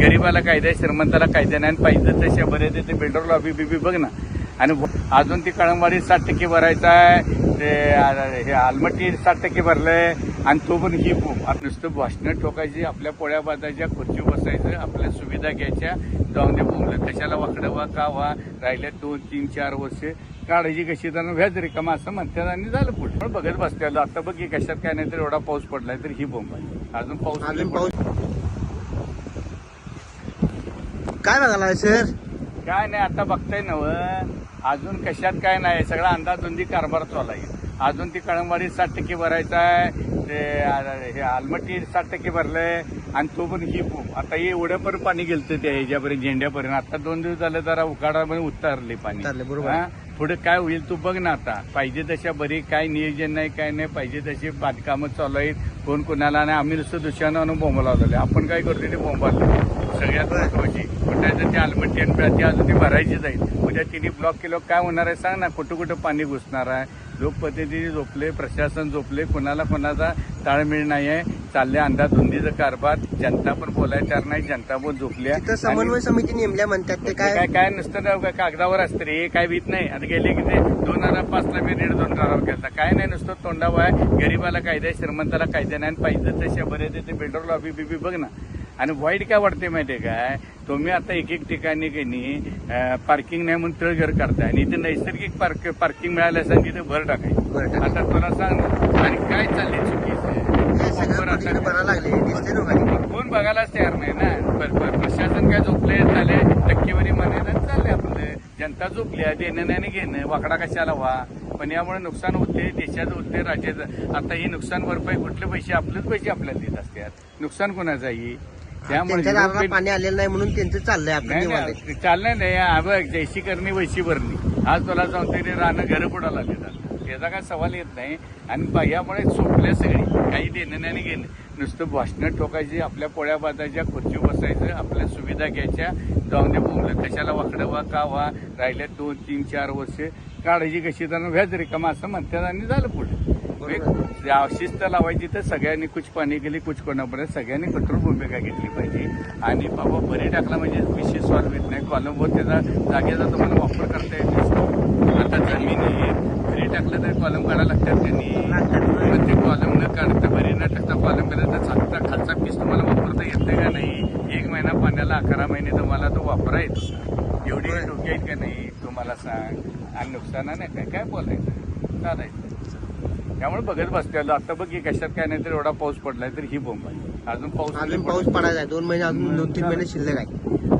गरीबाला कायदा आहे, श्रीमंताला कायदा नाही आणि पाहिजे तसे बरे ते पेट्रोल लॉबी बिबी बघ ना. आणि अजून ती कळंबाडी साठ टक्के भरायचा आहे ते हे आलमट्टी साठ टक्के भरलंय आणि तो पण ही नुसतं भाषणं ठोकायची आपल्या पोळ्या बाजायच्या खुर्ची बसायचं आपल्या सुविधा घ्यायच्या जाऊन दे बोंबलं कशाला वाकडं व्हा का व्हा राहिले दोन तीन चार वर्ष. काढायची कशी तर व्याज रिकामा असं म्हणतात आणि झालं पुढे. पण बघत बसते आता बघ कशात काय नाही तर एवढा पाऊस पडलाय तर ही बोंब आहे. अजून पाऊस अजून नाही पाऊस पडला. काय बघायला सर काय नाही आता बघताय नव. अजून कशात काय नाही सगळा अंदाजबंदी कारभार चालू आहे. अजून ती कळंबाडी साठ टक्के भरायचा आहे ते हे आलमट्टी साठ टक्के भरलंय आणि तो पण ही बोंब. आता हे एवढ्यापर्यंत पाणी गेलतं त्या ह्याच्यापर्यंत झेंड्यापर्यंत आता दोन दिवस झाले जरा उकाडामध्ये उतारले पाणी. उतारले, बरोबर. हा? पुढे काय होईल तू बघ ना आता. पाहिजे तशा बरी काय नियोजन नाही काय नाही. पाहिजे तशी बांधकामं चालू आहेत. कोण कोणाला नाही आम्ही नुसतं दुसऱ्यानं आणून बोंब लावलेले. आपण काय करतो ते बोंबा सगळ्यात महत्वाची कुठायचं ते आलमट्टी आणि ती अजून ती भरायची जाईल उद्या तिने ब्लॉक केलं काय होणार आहे सांग ना. कुठं कुठं पाणी घुसणार आहे. लोकप्रतिनिधी झोपले प्रशासन झोपले कोणाला कोणाचा ताळमेळ नाही आहे चालले अंधाधुंदीचं कारभार जनता पण बोलायला तयार नाही जनता पण झोपल्या. तिथं समन्वय समिती नेमल्या म्हणतात ते काय? काय काय नसतं कागदावर असतं रे काय भीत नाही. आता गेले की ते दोन हजार पाचला मी दीड दोन ठराव केला काय नाही नुसतं तोंडावर आहे. गरीबाला कायदा आहे, श्रीमंताला कायदा नाही. पाहिजे तसे बरे ते पेट्रोल लॉबी बिबी बघ ना. आणि वाईट काय वाटते माहितीये काय? तुम्ही आता एक एक ठिकाणी की नाही पार्किंग नाही म्हणून तळघर करताय. आणि इथे नैसर्गिक पार्क पार्किंग मिळालं असेल तिथे भर टाकायची. आता तुला सांग आणि काय चाललंय हे चुकीचं? सगळं लागले दिसते. कोण बघायलाच तयार नाही ना? प्रशासन काय झोपले झाले. टक्केवारी म्हणायला चालले आपलं. जनता झोपली आहे देणं नाही घेणं. वाकडा कशाला व्हा पण यामुळे नुकसान होते देशाचं होते राज्याचं आता ही नुकसान भरपाई कुठले पैसे? आपलेच पैसे आपल्याला देत असतात. नुकसान कोणाचं आहे ही? त्यामुळे पाणी आलेलं नाही म्हणून त्यांचं चाललंय आपलं नाही बघ जैशी करणी वैशी भरणी. आज तुला सांगतो ते रानं घरं बुडाला देतात त्याचा काय सवाल येत नाही. आणि ब- यामुळे सोपल्या सगळी. काही देणं नाही आणि घेणं. नुसतं भाषणं ठोकायची आपल्या पोळ्या बाजायच्या खुर्ची बसायचं आपल्या सुविधा घ्यायच्या. जाऊन दे बोंबलं कशाला वाकडं व्हा का व्हा राहिल्या दोन तीन चार वर्ष. काढायची कशी? तर व्याज रिकामा असं म्हणतात आणि झालं पुढे. शिस्त लावायची तर सगळ्यांनी कुछ पाणी गेली कुछ कोणापर्यंत. सगळ्यांनी कठोर भूमिका घेतली पाहिजे. आणि बाबा बरी टाकला म्हणजे विषय सॉल्व्ह होत नाही. कॉलमवर त्याचा जागेचा तुम्हाला वापर करता येत नसतो आता जमीन आहे बरी टाकलं तर कॉलम काढायला लागतात त्यांनी मग ते कॉलम न काढता बरी न केलं तर खालचा पीस तुम्हाला वापरता येते का नाही? एक महिना पाण्याला अकरा महिने तुम्हाला तो वापरा येतो एवढी डोकी आहेत का नाही? तुम्हाला सांग. आणि नुकसान नाही काय? काय बोलायचं? चालायचं त्यामुळे बघत बसते आता बघ कशात काय नाही तर एवढा पाऊस पडलाय तर ही बोंब आहे. अजून पाऊस अजून पाऊस पडायचा दोन महिने अजून दोन तीन महिने शिल्लक आहे.